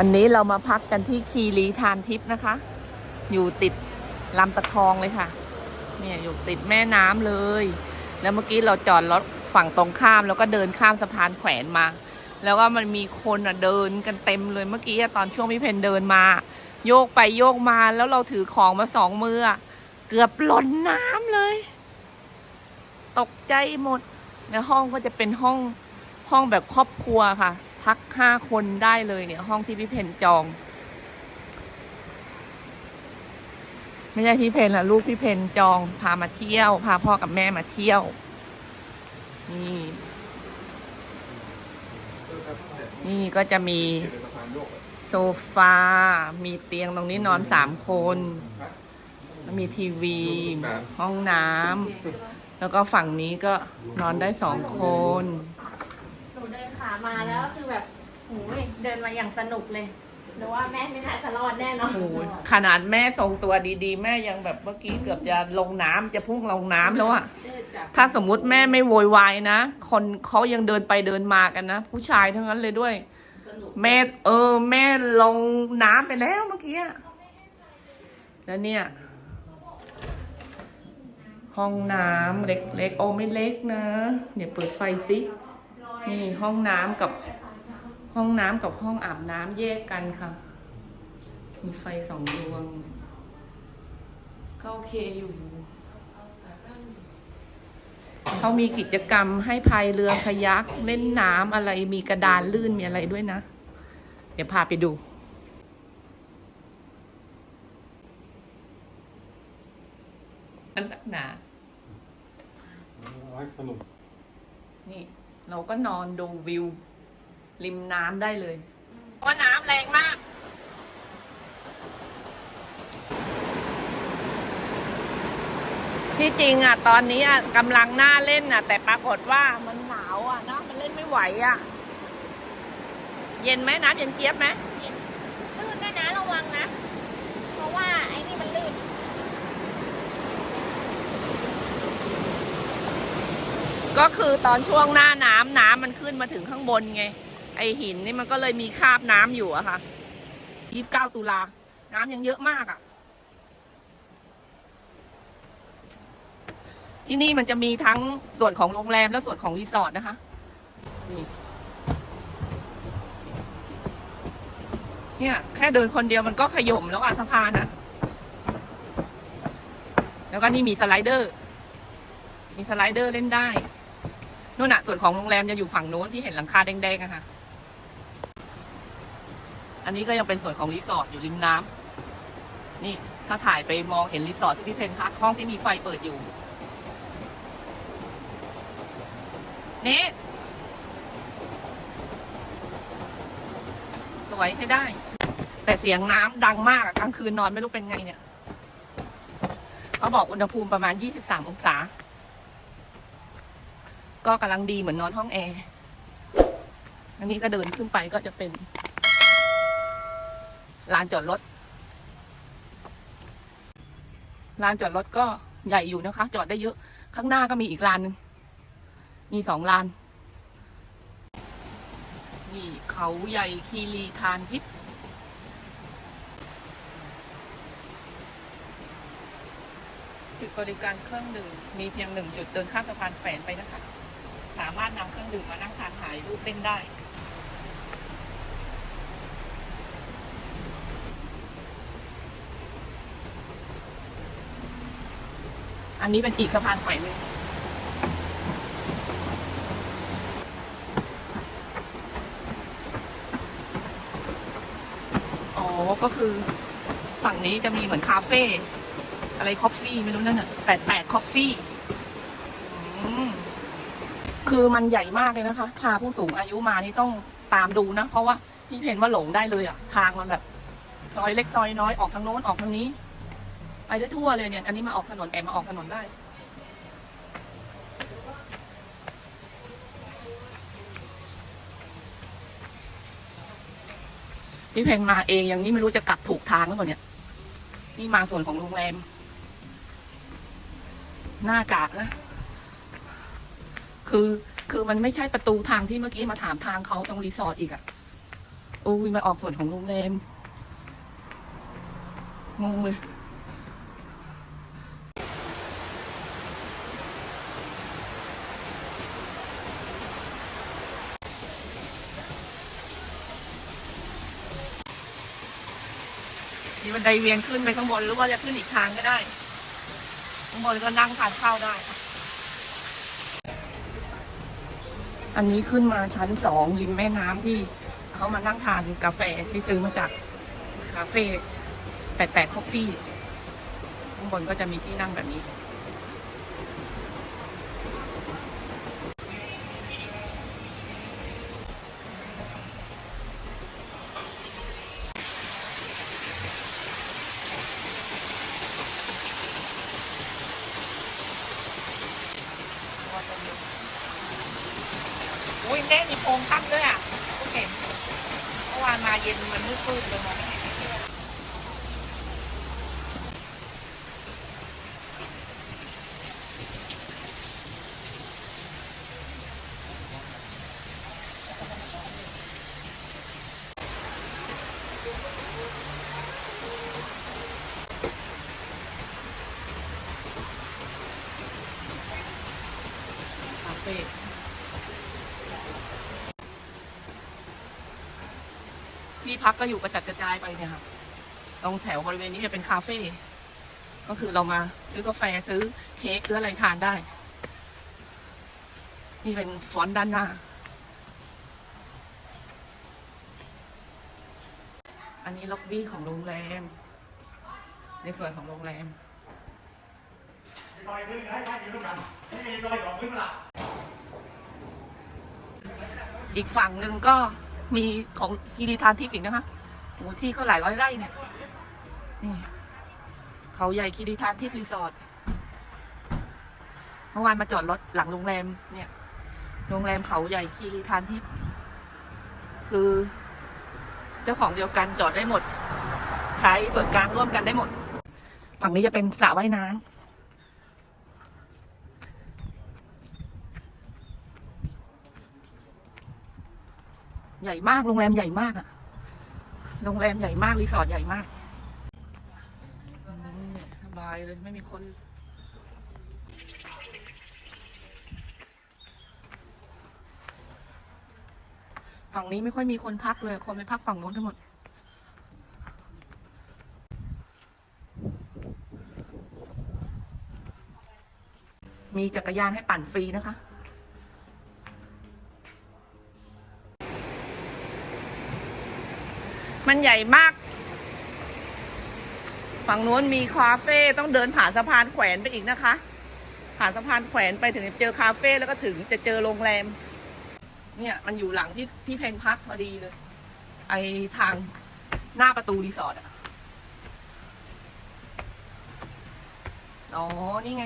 วันนี้เรามาพักกันที่คีรีทานทิพย์นะคะ อยู่ติดลำตะคองเลยค่ะ เนี่ยอยู่ติดแม่น้ำเลย แล้วเมื่อกี้เราจอดรถฝั่งตรงข้าม แล้วก็เดินข้ามสะพานแขวนมา แล้วก็มันมีคนอะเดินกันเต็มเลยเมื่อกี้ตอนช่วงพี่เพนเดินมา โยกไปโยกมาแล้วเราถือของมาสองมือเกือบล้นน้ำเลย ตกใจหมดในห้องก็จะเป็นห้องห้องแบบครอบครัวค่ะ พักห้าคนได้เลยเนี่ย ห้องที่พี่เพนจอง ไม่ใช่พี่เพนละลูกพี่เพนจอง พามาเที่ยว พาพ่อกับแม่มาเที่ยว นี่ นี่ก็จะมีโซฟา มีเตียงตรงนี้นอนสามคนแล้วมีทีวี ห้องน้ำ แล้วก็ฝั่งนี้ก็นอนได้สองคน เดินขามาแล้วคือแบบโอ้ยเดินมาอย่างสนุกเลยหนูว่าแม่ไม่น่าจะรอดแน่นอนโอ้โหขนาดแม่ทรงตัวดีๆ แม่ยังแบบเมื่อกี้เกือบจะลงน้ำจะพุ่งลงน้ำแล้วอะถ้าสมมุติแม่ไม่โวยวายนะ คนเขายังเดินไปเดินมากันนะ ผู้ชายทั้งนั้นเลยด้วยแม่เออ แม่ลงน้ำไปแล้วเมื่อกี้อะแล้วเนี่ย ห้องน้ำเล็กๆ โอ้ไม่เล็กนะ เดี๋ยวเปิดไฟสิ นี่ห้องน้ำกับห้องน้ำกับห้องอาบน้ำแยกกันค่ะ มีไฟสองดวง ก็โอเคอยู่ เขามีกิจกรรมให้พายเรือคายักเล่นน้ำอะไรมีกระดานลื่นมีอะไรด้วยนะ เดี๋ยวพาไปดูอันตักหนารักสนุกนี่ เราก็นอนดูวิว ริมน้ำได้เลยเพราะน้ำแรงมาก ที่จริงอะ ตอนนี้อะกำลังน่าเล่นอะ แต่ปรากฏว่ามันหนาวอะนะมันเล่นไม่ไหวอะ เย็นไหมน้ำเย็นเจี๊ยบไหม ลื่นด้วยนะระวังนะ เพราะว่าไอ้นี่มันลื่น ก็คือตอนช่วงหน้าน้ำน้ำมันขึ้นมาถึงข้างบนไง ไอหินนี่มันก็เลยมีคราบน้ำอยู่อะค่ะยี่สิบเก้าตุลา น้ำยังเยอะมากอะที่นี่มันจะมีทั้งส่วนของโรงแรมและส่วนของรีสอร์ทนะคะนี่เนี่ย แค่เดินคนเดียวมันก็ขย่มแล้วอะสะพานอะแล้วก็นี่มีสไลเดอร์ มีสไลเดอร์เล่นได้ นู่นน่ะส่วนของโรงแรมจะอยู่ฝั่งโน้นที่เห็นหลังคาแดงๆอะค่ะ อันนี้ก็ยังเป็นส่วนของรีสอร์ทอยู่ริมน้ำนี่ถ้าถ่ายไปมองเห็นรีสอร์ทที่พี่เพนพักห้องที่มีไฟเปิดอยู่นี่สวยใช้ได้ แต่เสียงน้ำดังมากกลางคืนนอนไม่รู้เป็นไงเนี่ยเขาบอกอุณหภูมิประมาณ 23 องศา ก็กำลังดีเหมือนนอนห้องแอร์ อันนี้ก็เดินขึ้นไปก็จะเป็นลานจอดรถ ลานจอดรถก็ใหญ่อยู่นะคะ จอดได้เยอะ ข้างหน้าก็มีอีกลานหนึ่งมีสองลาน นี่เขาใหญ่คีรีทานทิพย์จุดบริการเครื่องดื่มมีเพียงหนึ่งจุดเดินข้ามสะพานแขวนไปนะคะ สามารถนำเครื่องดื่มมานั่งทานถ่ายรูปเล่นได้ อันนี้เป็นอีกสะพานแขวนหนึ่งอ๋อ ก็คือฝั่งนี้จะมีเหมือนคาเฟ่อะไรคอฟฟี่ไม่รู้นั่นน่ะแปดแปดคอฟฟี่ คือมันใหญ่มากเลยนะคะ พาผู้สูงอายุมานี่ต้องตามดูนะ เพราะว่าพี่เห็นว่าหลงได้เลยอะ ทางมันแบบ ซอยเล็กซอยน้อยออกทางโน้นออกทางนี้ ไปได้ทั่วเลยเนี่ย อันนี้มาออกถนนแอบมาออกถนนได้พี่เพนมาเองอยังนี่ไม่รู้จะกลับถูกทางหรือเปล่าเนี่ย นี่มาส่วนของโรงแรม หน้ากากนะ คือคือมันไม่ใช่ประตูทางที่เมื่อกี้มาถามทางเขาตรงรีสอร์ทอีกอะอุ้ยมาออกส่วนของโรงแรมงงเลยมีบันไดเวียนขึ้นไปข้างบนหรือว่าจะขึ้นอีกทางก็ได้ ข้างบนก็นั่งทานข้าวได้ อันนี้ขึ้นมาชั้นสองริมแม่น้ำที่เขามานั่งทานกาแฟที่ซื้อมาจากคาเฟ่แปดแปดคอฟฟี่ข้างบนก็จะมีที่นั่งแบบนี้ อุ้ยแม่มีโพรงถ้ำด้วยอะโอเคเมื่อวานมาเย็นมันมืดๆเลยมองไม่เห็นคาเฟ่ที่พั ก็อยู่กระจัดกระจายไปเนี่ยค่ะ ตรงแถวบริเวณนี้จะเป็นคาเฟ่ ก็คือเรามาซื้อกาแฟซื้อเค้กซื้ออะไรทานได้ นี่เป็นฟอนด้านหน้า อันนี้ล็อบบี้ของโรงแรม ในส่วนของโรงแรมลอยขึ้นให้ท่านอยู่ด้วยกันไม่มีลอยสองขึ้นมาอีกฝั่งหนึ่งก็ มีของกีรีทานทิพย์อีกนะคะโหที่เขาหลายร้อยไร่เนี่ย นี่ เขาใหญ่คีรีทานทิพย์รีสอร์ท เมื่อวานมาจอดรถหลังโรงแรมเนี่ย โรงแรมเขาใหญ่คีรีทานทิพย์ คือ เจ้าของเดียวกันจอดได้หมด ใช้ส่วนกลางร่วมกันได้หมด ฝั่งนี้จะเป็นสระว่ายน้ำ ใหญ่มากโรงแรมใหญ่มากอะโรงแรมใหญ่มากรีสอร์ทใหญ่มากสบายเลยไม่มีคนฝั่งนี้ไม่ค่อยมีคนพักเลย คนไปพักฝั่งโน้นทั้งหมด มีจักรยานให้ปั่นฟรีนะคะ มันใหญ่มาก ฝั่งนู้นมีคาเฟ่ต้องเดินผ่านสะพานแขวนไปอีกนะคะ ผ่านสะพานแขวนไปถึงจะเจอคาเฟ่แล้วก็ถึงจะเจอโรงแรม เนี่ย มันอยู่หลังที่ที่เพนพักพอดีเลย ไอทางหน้าประตูรีสอร์ทอะอ๋อ นี่ไง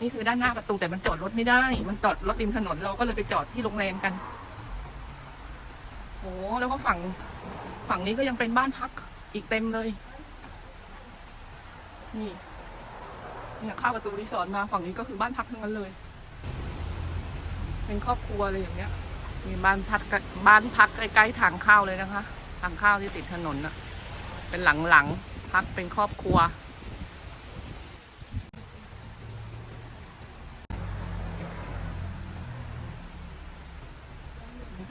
นี่คือด้านหน้าประตูแต่มันจอดรถไม่ได้ มันจอดรถริมถนนเราก็เลยไปจอดที่โรงแรมกันโอ้แล้วก็ฝั่ง ฝั่งนี้ก็ยังเป็นบ้านพักอีกเต็มเลย นี่เนี่ยเข้าประตูรีสอร์ทมาฝั่งนี้ก็คือบ้านพักทั้งนั้นเลย เป็นครอบครัวเลยอย่างเงี้ย มีบ้านพักบ้านพักใกล้ๆทางเข้าเลยนะคะ ทางเข้าที่ติดถนนน่ะเป็นหลังๆพักเป็นครอบครัว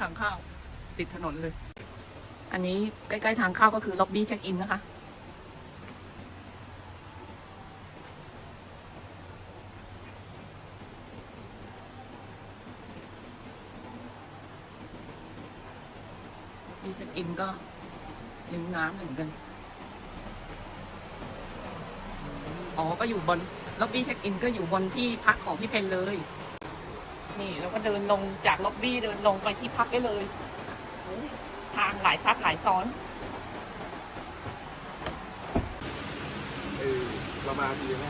ทางเข้าติดถนนเลย อันนี้ใกล้ๆทางเข้าก็คือล็อบบี้เช็คอินนะคะ มีเช็คอินก็ริมน้ำเหมือนกัน อ๋อ ก็อยู่บนล็อบบี้เช็คอินก็อยู่บนที่พักของพี่เพนเลย นี่แล้วก็เดินลงจากล็อบบี้เดินลงไปที่พักได้เลยโอ้ย ทางหลายซับหลายซ้อนเออเรามาดีไหม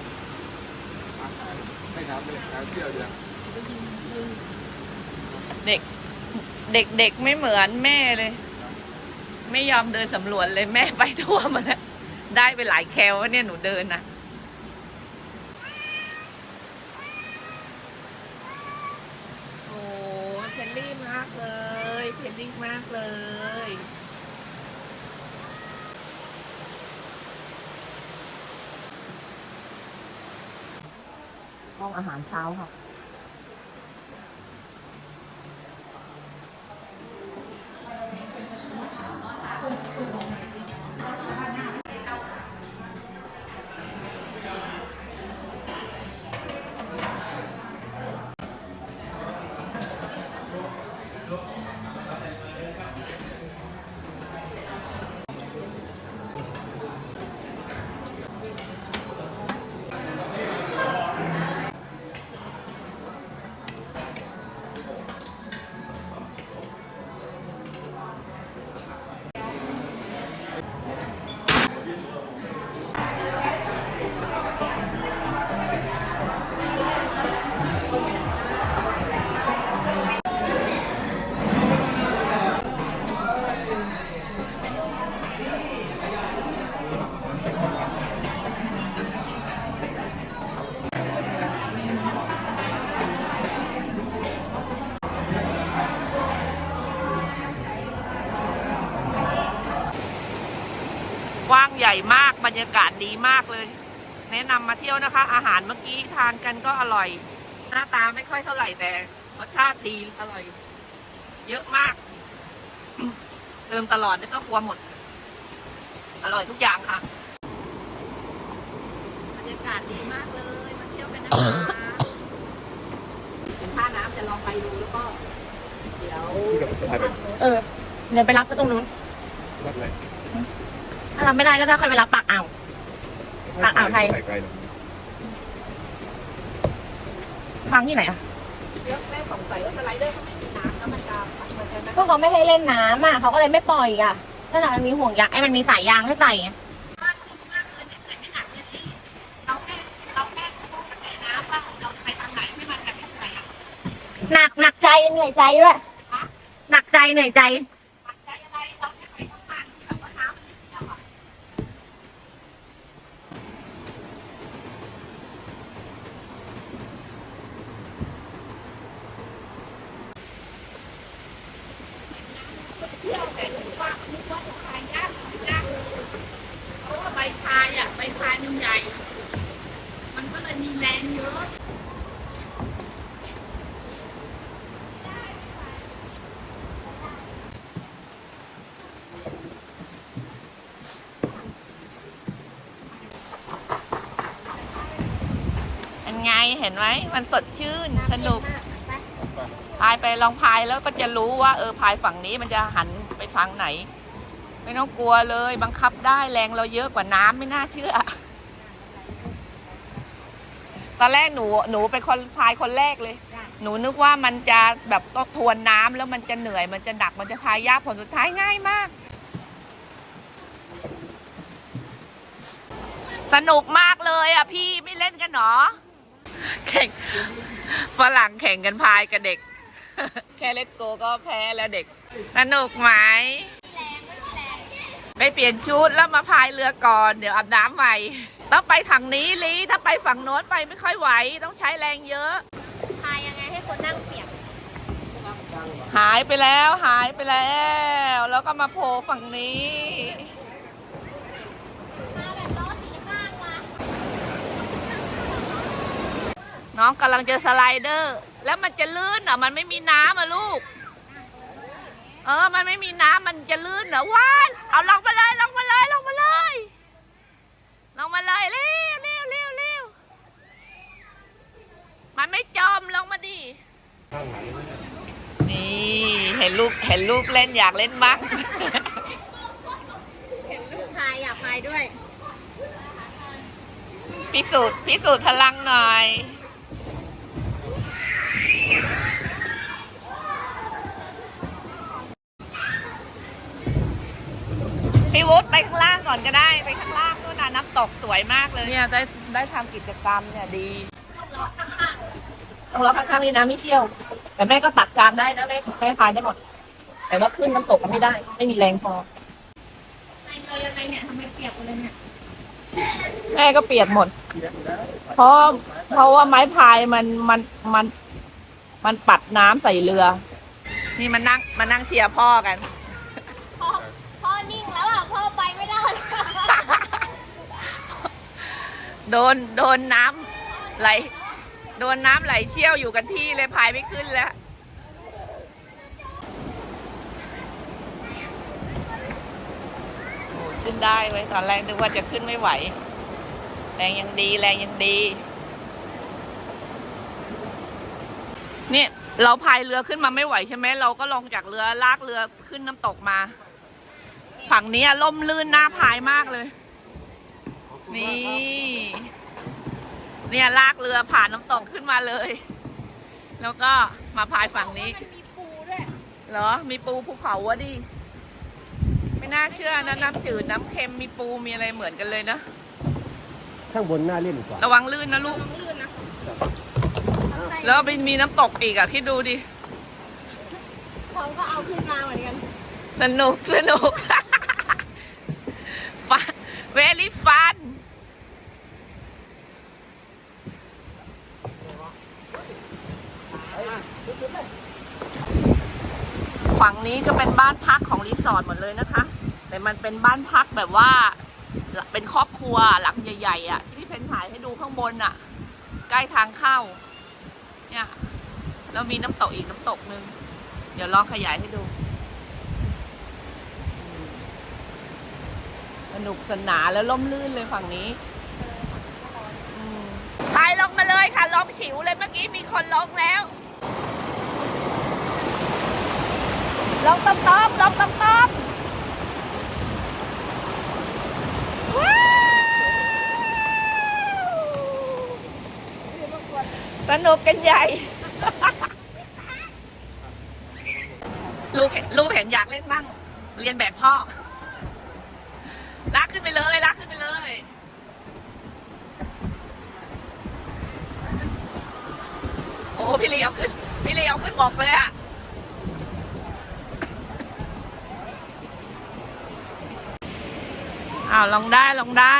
ให้ครับเลยการเที่ยวเดียวเด็ก เด็กเด็กไม่เหมือนแม่เลย ไม่ยอมเดินสำรวจเลยแม่ไปทั่วมาแล้วได้ไปหลายแคลว่าเนี่ยหนูเดินนะโอ้เทลลี่มากเลย เทนนิ่งมากเลยห้องอาหารเช้าค่ะ ยากาศดีมากเลย แนะนำมาเที่ยวนะคะ อาหารเมื่อกี้ทานกันก็อร่อย หน้าตาไม่ค่อยเท่าไหร่แต่รสชาติดีอร่อย เยอะมาก เติมตลอดไม่ต้องกลัวหมด อร่อยทุกอย่างค่ะบรรยากาศดีมากเลยมาเที่ยวกันนะคะเป็นท่าน้ำจะลองไปดูแล้วก็ เดี๋ยวที่กับถ่ายไปเออเดี๋ยวไปรับก็ตรงนู้นวัดอะไรถ้ารับไม่ได้ก็ถ้าค่อยไปรับปากอ่า วปากอ่าวไทยไกลๆหรอกฟังที่ไหนอะเดี๋ยวแม่สงสัยว่าสไลเดอร์เขาไม่มีน้ำแล้วมันจะมันจะก็เขาไม่ให้เล่นน้ำอะเขาก็เลยไม่ปล่อยอะถ้ามันมีห่วงยางไอ้มันมีสายยางให้ใส่ไงเราแค่เราแค่รู้กระแสน้ำว่าเราจะไปทางไหนให้มันกระแสไหนหนักหนักใจเหนื่อยใจด้วยหนักใจเหนื่อยใจ ปัจจัยอะไรเราแค่ไปทางทางที่แบบว่าน้ำมันเชี่ยวอะ เที่ยวแต่รู้ว่านึกว่าจะพายยากยากเพราะว่าใบพายอะใบพายมันใหญ่ มันก็เลยมีแรงเยอะ เป็นไงเห็นไหมมันสดชื่นสนุกพายไปลองพายแล้วก็จะรู้ว่า เออพายฝั่งนี้มันจะหันไปทางไหน ไม่ต้องกลัวเลยบังคับได้แรงเราเยอะกว่าน้ำไม่น่าเชื่อ ตอนแรกหนูหนูเป็นคนพายคนแรกเลย หนูนึกว่ามันจะแบบต้องทวนน้ำแล้วมันจะเหนื่อยมันจะหนักมันจะพายยากผลสุดท้ายง่ายมากสนุกมากเลยอะพี่ไม่เล่นกันเหรอ แข่งฝรั่งแข่งกันพายกับเด็ก แค่เลตโกก็แพ้แล้วเด็กสนุกไหมไปเปลี่ยนชุดแล้วมาพายเรือก่อน เดี๋ยวอาบน้ำใหม่ต้องไปทางนี้ลีถ้าไปฝั่งโน้นไปไม่ค่อยไหว ต้องใช้แรงเยอะ พายยังไงให้คนนั่งเปียกหายไปแล้วหายไปแล้ว แล้วก็มาโผล่ฝั่งนี้ มาแบบล้อสีข้างมา น้องกำลังจะสไลเดอร์ แล้วมันจะลื่นเหรอะมันไม่มีน้ำอะลูก เออ มันไม่มีน้ำมันจะลื่นเหรอว่านเอาลงมาเลยลงมาเลยลงมาเลยลงมาเลยเร็วเร็วเร็วเร็วมันไม่จมลงมาดิข้างหลังนี่เห็นลูกเห็นลูกเล่นอยากเล่นมั้งเห็นลูกพายอยากพายด้วย พิสูจน์พิสูจน์พลังหน่อย พี่วุฒิไปข้างล่างก่อนก็ได้ไปข้างล่างนู่นน่ะน้ำตกสวยมากเลยเนี่ยได้ได้ทำกิจกรรมเนี่ยดีต้องรอข้างๆนี่นะไม่เชี่ยว แต่แม่ก็ตักกลางได้นะแม่แม่พายได้หมด แต่ว่าขึ้นน้ำตกก็ไม่ได้ ไม่มีแรงพอพายเรือยังไงเนี่ยทำไมเปียกหมดเลยเนี่ยแม่ก็เปียกหมด เพราะเพราะว่าไม้พายมันมันมัน มันปัดน้ำใส่เรือ นี่มานั่งมานั่งเชียร์พ่อกัน พ่อพ่อนิ่งแล้วอะ พ่อไปไม่ได้โดนโดนน้ำไหล โดนน้ำไหลเชี่ยวอยู่กันที่เลยพายไม่ขึ้นแล้ว โอ้ขึ้นได้ไว้ยตอนแรกนึกว่าจะขึ้นไม่ไหว แรงยังดีแรงยังดี เนี่ยเราพายเรือขึ้นมาไม่ไหวใช่ไหมเราก็ลงจากเรือลากเรือขึ้นน้ำตกมา ฝั่งนี้อะล่มลื่นหน้าพายมากเลยขอบคุณนี่มากครับเนี่ยลากเรือผ่านน้ำตกขึ้นมาเลย แล้วก็มาพายฝั่งนี้มีปูด้วยเหรอ มีปูภูเขาวะดิไม่น่าเชื่อนะน้ำจืดน้ำเค็มมีปูมีอะไรเหมือนกันเลยนะข้างบนหน้าเล่นกว่า ระวังลื่นนะลูกลื่นนะ แล้วไปมีน้ำตกอีกอะคิดดูดิ เขาก็เอาขึ้นมาเหมือนกัน สนุกสนุก ฟัน very fun ฝั่งนี้จะเป็นบ้านพักของรีสอร์ทหมดเลยนะคะ แต่มันเป็นบ้านพักแบบว่า เป็นครอบครัวหลังใหญ่ๆอะ ที่พี่เพนถ่ายให้ดูข้างบนอะ ใกล้ทางเข้า เนี่ยแล้วมีน้ำตกอีกน้ำตกนึง เดี๋ยวลองขยายให้ดูสนุกสนานแล้วล่มลื่นเลยฝั่งนี้พายลงมาเลยค่ะลองฉิวเลยเมื่อกี้มีคนลงแล้วลองต้อมต้อมลองต้อมต้อมว้าว สนุกกันใหญ่ ลูกเห็นลูกเห็นอยากเล่นบ้างเรียนแบบพ่อ ลากขึ้นไปเลย ลากขึ้นไปเลย โอ้พี่เลียวขึ้น พี่เลียวขึ้นบอกเลยอะอ้าวลองได้ลองได้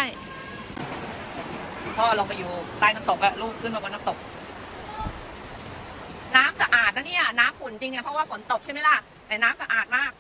พ่อลงไปอยู่ใต้น้ำตกอะลูกขึ้นมาบนน้ำตก น้ำสะอาดนะ เนี่ยน้ำขุ่นจริงไงเพราะว่าฝนตกใช่ไหมล่ะแต่น้ำสะอาดมาก